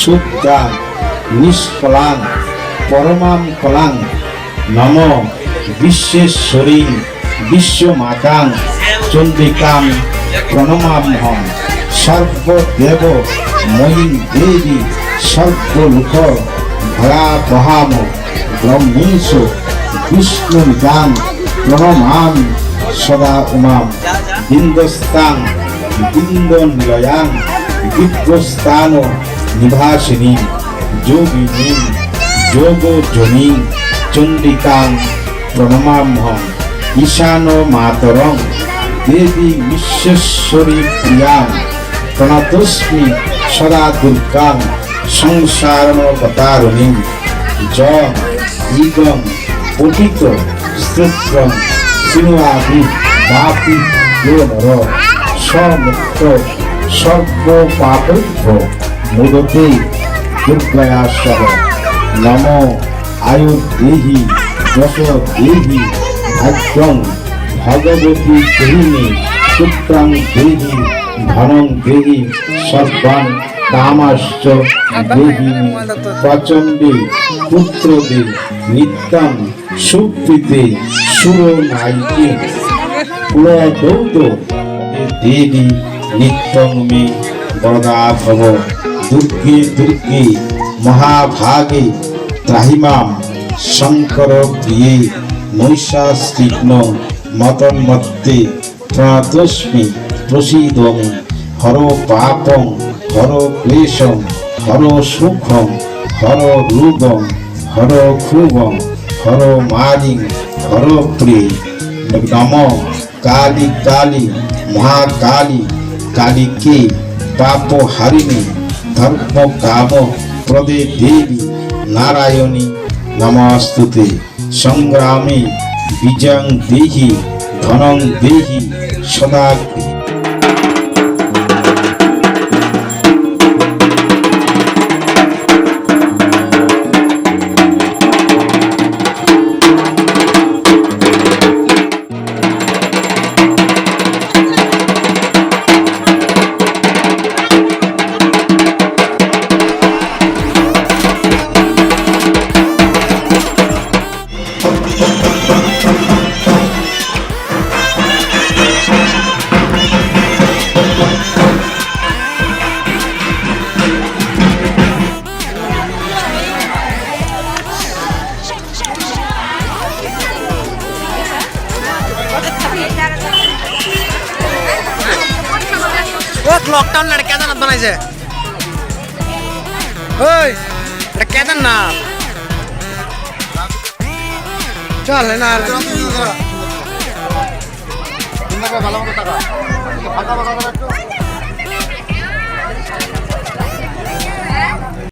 শুদ্ধাং নিষ্কলাং পরমাম কলাং নম বিশ্বেশ্বরী, বিশ্বমাতাং চন্ডিকাং প্রণমামহম সর্বদেব ময়ী দেবী, সর্বলোক ভয়াবহাম, ব্রহ্মেশ বিষ্ণুদান প্রণমাম সদা উমাম। বিন্দস্তাং বিন্দ নিলয়াং বিপ্রস্থান নিভাসিনী, যোগিনী যোগ জনী চণ্ডিকাং প্রণমামহম ঈশান মাতরং, দেবী বিশ্বেশ্বরী প্রিয়াং, প্রণতস্মি সদা দুর্গাং সংসারণবতারিণী জ ইগং পঠিত স্তোত্রং শৃণুয়ামি বাপি নর সমুক্ত সর্ব পাপভ্য মুদতে দুর্গয়া সহ নম আয়ু দেহি যশ দেহি ভাগ্যং ভগবতী দেহিনী পুত্রং দেহি ধনং দেহি সর্বান কামাশ্চ দেহি প্রচণ্ডে পুত্র দে নিত্যং সুপ্রীতে সুর নাইকে। পুরদৌত দেবী নিত্যং মে বরদা ভব দুর্গে দুর্গে মহাভাগে, ত্রাহিমাম শঙ্কর প্রিয়ে নৈশাস্তীর্ণ মতন মত্তে প্রণতস্মি প্রসীদমি হর পাপং হর ক্লেশং হর সুখং হর রূপং হর ক্ষুভং হর মারিং হর প্রিয় নম কালী কালী মহাকালী, কালীকে পাপ হারিণী ধর্ম কাম প্রদে দেবী নারায়ণী নমস্তুতে। সংগ্রামে বিজং দেহি ধনং দেহি সদা ও লকডাউন না কেদারনাথ বানাইছে। ওই, এটা কেদারনাথ। চল না ভালো মতো টাকা ফাঁকা ফাঁকা